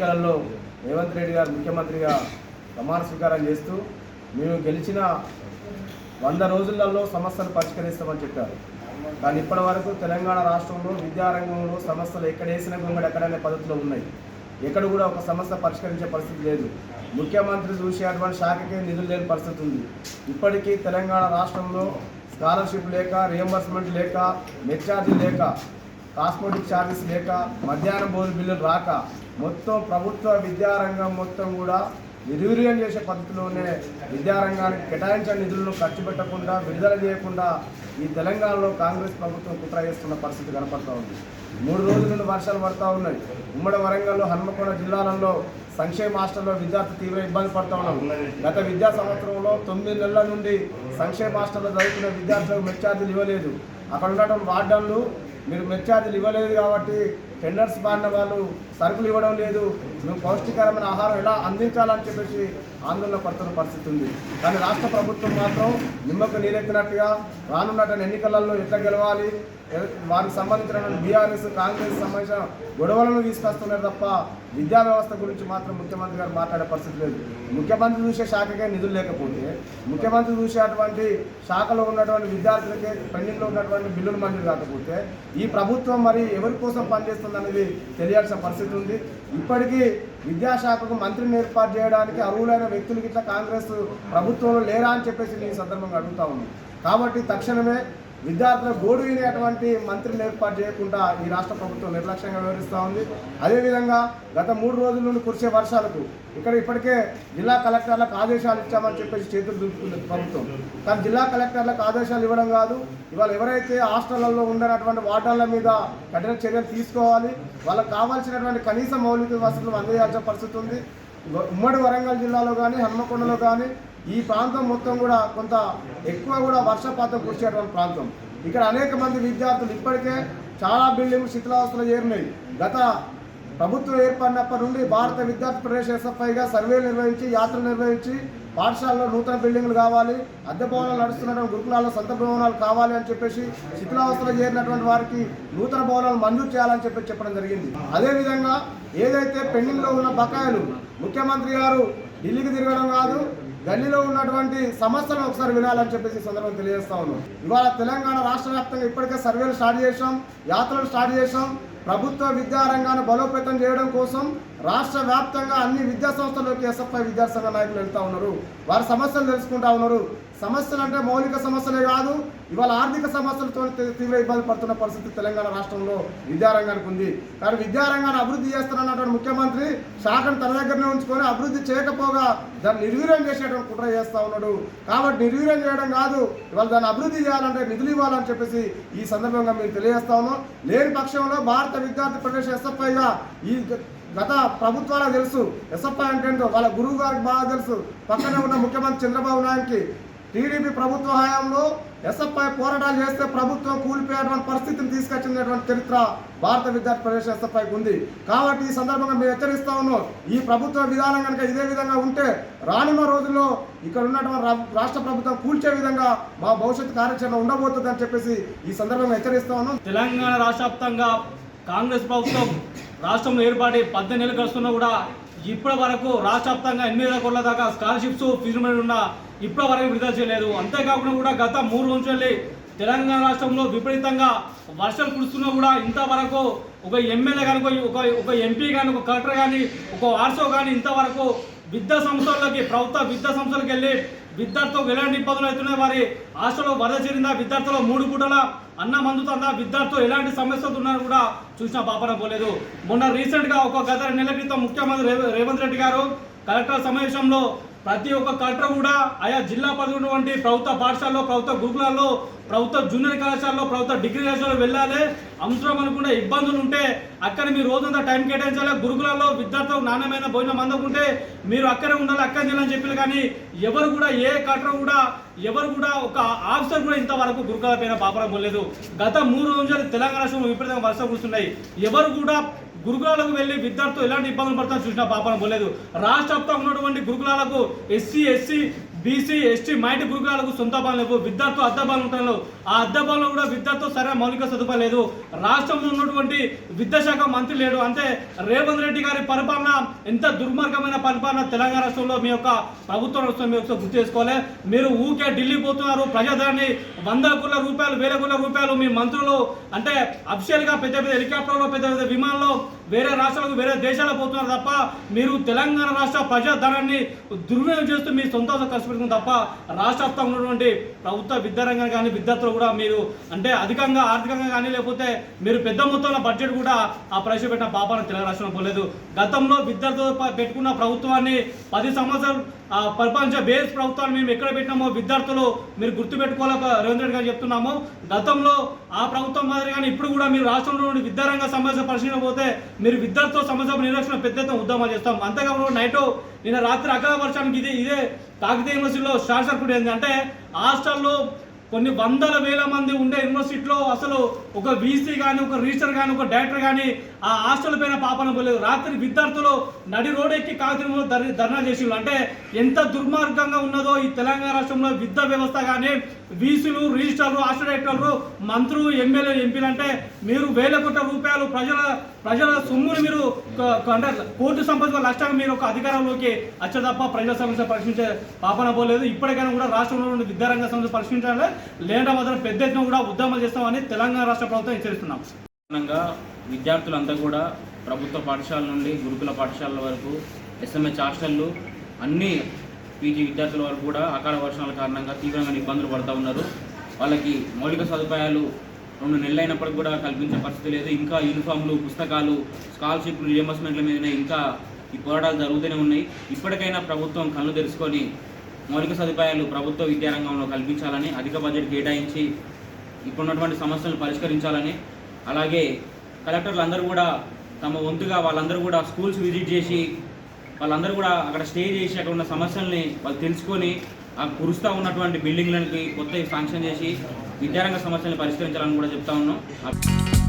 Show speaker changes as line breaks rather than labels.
ఎన్నికలలో రేవంత్ రెడ్డి గారు ముఖ్యమంత్రిగా ప్రమాణ స్వీకారం చేస్తూ మేము గెలిచిన వంద రోజులలో సమస్యలు పరిష్కరిస్తామని చెప్పారు. కానీ ఇప్పటి వరకు తెలంగాణ రాష్ట్రంలో విద్యారంగంలో సమస్యలు ఎక్కడేసిన గొంగడు ఎక్కడనే పద్ధతిలో ఉన్నాయి. ఎక్కడ కూడా ఒక సమస్య పరిష్కరించే పరిస్థితి లేదు. ముఖ్యమంత్రి చూసి అటువంటి శాఖకే నిధులు లేని పరిస్థితి ఉంది. ఇప్పటికీ తెలంగాణ రాష్ట్రంలో స్కాలర్షిప్ లేక రియంబర్స్మెంట్ లేక నెట్ ఛార్జీ లేక కాస్మెటిక్ ఛార్జెస్ లేక మధ్యాహ్నం భోజన బిల్లులు రాక మొత్తం ప్రభుత్వ విద్యారంగం మొత్తం కూడా నిర్వీర్యం చేసే పద్ధతిలోనే విద్యారంగానికి కేటాయించిన నిధులను ఖర్చు పెట్టకుండా విడుదల చేయకుండా ఈ తెలంగాణలో కాంగ్రెస్ ప్రభుత్వం కుట్ర చేస్తున్న పరిస్థితి కనపడతా ఉంది. మూడు రోజుల నుండి వర్షాలు పడతా ఉన్నాయి. ఉమ్మడి వరంగల్లో హన్మకొండ జిల్లాలలో సంక్షేమ హాస్టల్లో విద్యార్థి తీవ్ర ఇబ్బంది పడుతూ ఉన్నాం గత విద్యా సంవత్సరంలో తొమ్మిది నెలల నుండి సంక్షేమ హాస్టల్లో చదువుతున్న విద్యార్థులకు మెచ్చార్జీలు ఇవ్వలేదు. అక్కడ ఉండటం వార్డన్లు మీరు మెచ్చార్జీలు ఇవ్వలేదు కాబట్టి టెండర్స్ బాడిన వాళ్ళు సరుకులు ఇవ్వడం లేదు. మేము పౌష్టికరమైన ఆహారం ఎలా అందించాలని చెప్పేసి ఆందోళన పడుతున్న పరిస్థితి ఉంది. కానీ రాష్ట్ర ప్రభుత్వం మాత్రం నిమ్మకు నీరెత్తినట్టుగా రానున్నటువంటి ఎన్నికలలో ఎట్లా గెలవాలి వారికి సంబంధించిన బీఆర్ఎస్ కాంగ్రెస్ సంబంధించిన గొడవలను తీసుకొస్తున్నారు తప్ప విద్యా వ్యవస్థ గురించి మాత్రం ముఖ్యమంత్రి గారు మాట్లాడే పరిస్థితి లేదు. ముఖ్యమంత్రి చూసే శాఖకే నిధులు లేకపోతే ముఖ్యమంత్రి చూసేటువంటి శాఖలో ఉన్నటువంటి విద్యార్థులకే పెండింగ్లో ఉన్నటువంటి బిల్లులు మంజూరు కాకపోతే ఈ ప్రభుత్వం మరి ఎవరి కోసం పనిచేస్తుంది అనేది తెలియాల్సిన పరిస్థితి ఉంది. ఇప్పటికీ విద్యాశాఖకు మంత్రిని ఏర్పాటు చేయడానికి అర్హులైన వ్యక్తులకి ఇట్లా కాంగ్రెస్ ప్రభుత్వంలో లేరా అని చెప్పేసి నేను సందర్భంగా అడుగుతా ఉన్నాను కాబట్టి తక్షణమే విద్యార్థుల గోడు వినేటువంటి మంత్రిని ఏర్పాటు చేయకుండా ఈ రాష్ట్ర ప్రభుత్వం నిర్లక్ష్యంగా వివరిస్తూ ఉంది. అదేవిధంగా గత మూడు రోజుల నుండి కురిసే వర్షాలకు ఇక్కడ ఇప్పటికే జిల్లా కలెక్టర్లకు ఆదేశాలు ఇచ్చామని చెప్పేసి చేతులు దులుపుతుంది ప్రభుత్వం. కానీ జిల్లా కలెక్టర్లకు ఆదేశాలు ఇవ్వడం కాదు. ఇవాళ ఎవరైతే హాస్టళ్ళలో ఉండేటటువంటి వార్డర్ల మీద కఠిన చర్యలు తీసుకోవాలి వాళ్ళకు కావాల్సినటువంటి కనీస మౌలిక వసతులు అందజేయాల్సిన పరిస్థితి ఉంది. ఉమ్మడి వరంగల్ జిల్లాలో కానీ హన్మకొండలో కానీ ఈ ప్రాంతం మొత్తం కూడా కొంత ఎక్కువ కూడా వర్షపాతం కురిసేటువంటి ప్రాంతం. ఇక్కడ అనేక మంది విద్యార్థులు ఇప్పటికే చాలా బిల్డింగ్లు శిథిలావస్థలో చేరినాయి. గత ప్రభుత్వం ఏర్పడినప్పటి నుండి భారత విద్యార్థి ప్రదేశ్ ఎస్ఎఫ్ఐగా సర్వేలు నిర్వహించి యాత్రలు నిర్వహించి పాఠశాలలో నూతన బిల్డింగ్లు కావాలి అద్దె భవనాలు నడుస్తున్నటువంటి గురుకులాల్లో సొంత భవనాలు కావాలి అని చెప్పేసి శిథిలావస్థలో చేరినటువంటి వారికి నూతన భవనాలు మంజూరు చేయాలని చెప్పి చెప్పడం జరిగింది. అదేవిధంగా ఏదైతే పెండింగ్లో ఉన్న బకాయిలు ముఖ్యమంత్రి గారు ఢిల్లీకి తిరగడం కాదు గల్లీలో ఉన్నటువంటి సమస్యలను ఒకసారి వినాలని చెప్పేసి సందర్భం తెలియజేస్తా ఉన్నాం. ఇవాళ తెలంగాణ రాష్ట్ర వ్యాప్తంగా ఇప్పటికే సర్వేలు స్టార్ట్ చేసాం యాత్రలు స్టార్ట్ చేసాం ప్రభుత్వ విద్యా రంగాన్ని బలోపేతం చేయడం కోసం రాష్ట్ర వ్యాప్తంగా అన్ని విద్యా సంస్థల్లోకి ఎస్ఎఫ్ఐ విద్యాసంఘ నాయకులు వెళ్తూ ఉన్నారు. వారి సమస్యలు తెలుసుకుంటా ఉన్నారు. సమస్యలు అంటే మౌలిక సమస్యలే కాదు ఇవాళ ఆర్థిక సమస్యలతో తీవ్ర ఇబ్బంది పడుతున్న పరిస్థితి తెలంగాణ రాష్ట్రంలో విద్యారంగానికి ఉంది. కానీ విద్యారంగాన్ని అభివృద్ధి చేస్తానన్నటువంటి ముఖ్యమంత్రి శాఖను తన దగ్గరనే ఉంచుకొని అభివృద్ధి చేయకపోగా దాన్ని నిర్వీర్యం చేసేటువంటి కుట్ర చేస్తూ ఉన్నాడు. కాబట్టి నిర్వీర్యం చేయడం కాదు ఇవాళ దాన్ని అభివృద్ధి చేయాలంటే నిధులు ఇవ్వాలని చెప్పేసి ఈ సందర్భంగా మేము తెలియజేస్తా ఉన్నాం. లేని పక్షంలో భారత విద్యార్థి ప్రదేశ్ ఎస్ఎఫ్ఐగా ఈ గత ప్రభుత్వాలకు తెలుసు. ఎస్ఎఫ్ఐ అంటే ఏంటో వాళ్ళ గురువు గారికి బాగా తెలుసు. పక్కనే ఉన్న ముఖ్యమంత్రి చంద్రబాబు నాయుడుకి టీడీపీ ప్రభుత్వ హయాంలో ఎస్ఎఫ్ఐ పోరాటాలు చేస్తే ప్రభుత్వం కూలిపోయేటువంటి పరిస్థితిని తీసుకొచ్చినటువంటి చరిత్ర భారత విద్యార్థి ప్రదేశ్ ఎస్ఎఫ్ఐకి ఉంది. కాబట్టి ఈ సందర్భంగా మేము హెచ్చరిస్తా ఉన్నాం. ఈ ప్రభుత్వ విధానం కనుక ఇదే విధంగా ఉంటే రానున్న రోజుల్లో ఇక్కడ ఉన్నటువంటి రా- రాష్ట్ర ప్రభుత్వం కూల్చే విధంగా మా భవిష్యత్ కార్యాచరణ ఉండబోతుందని చెప్పేసి ఈ సందర్భంగా హెచ్చరిస్తా ఉన్నాం.
తెలంగాణ రాష్ట్ర కాంగ్రెస్ ప్రభుత్వం రాష్ట్రంలో ఏర్పాటు పద్దెనిమిది నెలలు గడుస్తున్నా కూడా ఇప్పటి వరకు రాష్ట్ర వ్యాప్తంగా ఎనిమిది వేల కోట్ల దాకా స్కాలర్షిప్స్ ఫీజు మీద ఉన్న ఇప్పటి వరకు విడుదల చేయలేదు. అంతేకాకుండా కూడా గత మూడు రోజులు తెలంగాణ రాష్ట్రంలో విపరీతంగా వర్షాలు కురుస్తున్నా కూడా ఇంతవరకు ఒక ఎమ్మెల్యే కానీ ఒక- ఒక ఒక ఎంపీ కానీ ఒక కలెక్టర్ కానీ ఒక ఆర్సో కానీ ఇంతవరకు విద్యా సంస్థలకి ప్రభుత్వ విద్యా సంస్థలకు వెళ్ళి విద్యార్థులకు ఎలాంటి ఇబ్బందులు అవుతున్నాయి? వారి హాస్టల్లో వరద చేరిందా? విద్యార్థుల్లో మూడు పూటల అన్నం అందుతుందా విద్యార్థులు ఎలాంటి సమస్యలు ఉన్నారో కూడా చూసినా పాపన పోలేదు. మొన్న రీసెంట్గా ఒక గత నెల క్రితం ముఖ్యమంత్రి రేవంత్ రెడ్డి గారు కలెక్టర్ సమావేశంలో ప్రతి ఒక్క కలెక్టర్ కూడా ఆయా జిల్లా పరిధి ప్రభుత్వ పాఠశాలలో ప్రభుత్వ గురుకులాల్లో ప్రభుత్వ జూనియర్ కళాశాలలో ప్రభుత్వ డిగ్రీ కళాశాలలో వెళ్ళాలి. అవసరం అనుకునే ఇబ్బందులు ఉంటే అక్కడ మీరు రోజంతా టైం కేటాయించాలి. గురుకులాల్లో విద్యార్థులకు నాణ్యమైన భోజనం అందకుంటే మీరు అక్కడే ఉండాలి అక్కడ చేయాలని చెప్పారు. కానీ ఎవరు కూడా ఏ కలెక్టర్ కూడా ఎవరు కూడా ఒక ఆఫీసర్ కూడా ఇంతవరకు గురుకుల పైన పాపడం పోలేదు. గత మూడు రోజులు తెలంగాణ రాష్ట్రంలో విపరీతంగా వర్షం కురుస్తున్నాయి. ఎవరు కూడా గురుకులాలకు వెళ్ళి విద్యార్థులు ఎలాంటి ఇబ్బందులు పడతారో చూసినా పాపన పోలేదు రాష్ట్ర ఉన్నటువంటి గురుకులాలకు ఎస్సీ ఎస్సీ బీసీ ఎస్టీ మైండ్ గురుకులాలకు సొంత భవనం లేవు. విద్యార్థులు అద్దె భవనం ఉంటారు ఆ అద్దె భవనంలో కూడా విద్యార్థులు సరైన మౌలిక సదుపాయం లేదు రాష్ట్రంలో ఉన్నటువంటి విద్యాశాఖ మంత్రి లేడు. అంటే రేవంత్ రెడ్డి గారి పరిపాలన ఎంత దుర్మార్గమైన పరిపాలన తెలంగాణ రాష్ట్రంలో మీ యొక్క ప్రభుత్వం రాష్ట్రం మీ యొక్క గుర్తు చేసుకోవాలి. మీరు ఊకే ఢిల్లీ పోతున్నారు. ప్రజాదాన్ని వంద కోట్ల రూపాయలు వేల కోట్ల రూపాయలు మీ మంత్రులు అంటే అఫిషియల్గా పెద్ద పెద్ద హెలికాప్టర్లో పెద్ద పెద్ద విమానంలో వేరే రాష్ట్రాలకు వేరే దేశాలకు పోతున్నారు తప్ప మీరు తెలంగాణ రాష్ట్ర ప్రజాధనాన్ని దుర్వినియోగం చేస్తూ మీ సొంత ఖర్చు పెట్టుకుని తప్ప రాష్ట్ర వ్యాప్తంగా ఉన్నటువంటి ప్రభుత్వ విద్యారంగం కానీ విద్యార్థులు కూడా మీరు అంటే అధికంగా ఆర్థికంగా కానీ లేకపోతే మీరు పెద్ద మొత్తంలో బడ్జెట్ కూడా ఆ ప్రవేశపెట్టిన పాపాన తెలంగాణ రాష్ట్రంలో పోలేదు. గతంలో విద్యార్థులు పెట్టుకున్న ప్రభుత్వాన్ని పది సంవత్సరాలు ఆ, పరిపాలించే బేస్ ప్రభుత్వాన్ని మేము ఎక్కడ పెట్టినామో విద్యార్థులు మీరు గుర్తుపెట్టుకోవాలి రేవంత్ రెడ్డి గారు చెప్తున్నాము. గతంలో ఆ ప్రభుత్వం మాదిరిగానే ఇప్పుడు కూడా మీరు రాష్ట్రంలో నుండి విద్యారంగ సమస్య పరిశీలన పోతే మీరు విద్యార్థులతో సమస్య నిరక్షణ పెద్ద ఎత్తున ఉద్యమాలు చేస్తాం. అంతేకాకుండా నైట్ నిన్న రాత్రి అకాల వర్షానికి ఇది ఇదే కాకతీయ యూనివర్సిటీలో షార్ట్ సర్క్యూట్ ఏంటంటే హాస్టల్లో కొన్ని వందల వేల మంది ఉండే యూనివర్సిటీలో అసలు ఒక వీసీ కానీ ఒక రిజిస్టర్ కానీ ఒక డైరెక్టర్ కానీ ఆ హాస్టల్ పైన పాపన పోలేదు రాత్రి విద్యార్థులు నడి రోడ్ ఎక్కి ధర్- ధర్నా చేసిండ్రు. అంటే ఎంత దుర్మార్గంగా ఉన్నదో ఈ తెలంగాణ రాష్ట్రంలో విద్యా వ్యవస్థ కానీ వీసీలు రిజిస్టర్లు హాస్టల్ డైరెక్టర్లు మంత్రులు ఎమ్మెల్యే ఎంపీలు అంటే మీరు వేల కోట్ల రూపాయలు ప్రజల ప్రజల సొమ్ముని మీరు అంటే కోర్టు సంపద లక్ష్యంగా మీరు ఒక అధికారంలోకి వచ్చే తప్ప ప్రజల సమస్య పరిశీలించే పాపన పోలేదు ఇప్పటికైనా కూడా రాష్ట్రంలో ఉన్న విద్యారంగ సమస్య పరిశీలించాలి లేదంటే మాత్రం పెద్ద ఎత్తున కూడా ఉద్యమాలు చేస్తామని తెలంగాణ రాష్ట్ర ప్రభుత్వం హెచ్చరిస్తున్నాం.
కారణంగా విద్యార్థులంతా కూడా ప్రభుత్వ పాఠశాల నుండి గురుకుల పాఠశాలల వరకు ఎస్ఎంహెచ్ హాస్టళ్ళు అన్ని పీజీ విద్యార్థుల వరకు కూడా అకాల వర్షాల కారణంగా తీవ్రంగా ఇబ్బందులు పడుతూ ఉన్నారు. వాళ్ళకి మౌలిక సదుపాయాలు రెండు నెలలు అయినప్పటికి కూడా కల్పించే పరిస్థితి లేదు. ఇంకా యూనిఫామ్లు పుస్తకాలు స్కాలర్షిప్లు రియంబర్స్మెంట్ల మీదనే ఇంకా ఈ పోరాటాలు జరుగుతూనే ఉన్నాయి. ఇప్పటికైనా ప్రభుత్వం కళ్ళు తెరుచుకొని మౌలిక సదుపాయాలు ప్రభుత్వ విద్యారంగంలో కల్పించాలని అధిక బడ్జెట్ కేటాయించి ఇప్పుడున్నటువంటి సమస్యలను పరిష్కరించాలని అలాగే కలెక్టర్లు అందరూ కూడా తమ వంతుగా వాళ్ళందరూ కూడా స్కూల్స్ విజిట్ చేసి వాళ్ళందరూ కూడా అక్కడ స్టే చేసి అక్కడ ఉన్న సమస్యల్ని వాళ్ళు తెలుసుకొని ఆ కురుస్తూ ఉన్నటువంటి బిల్డింగ్లకి కొత్తవి శాంక్షన్ చేసి విద్యారంగ సమస్యలను పరిష్కరించాలని కూడా చెప్తా ఉన్నాం.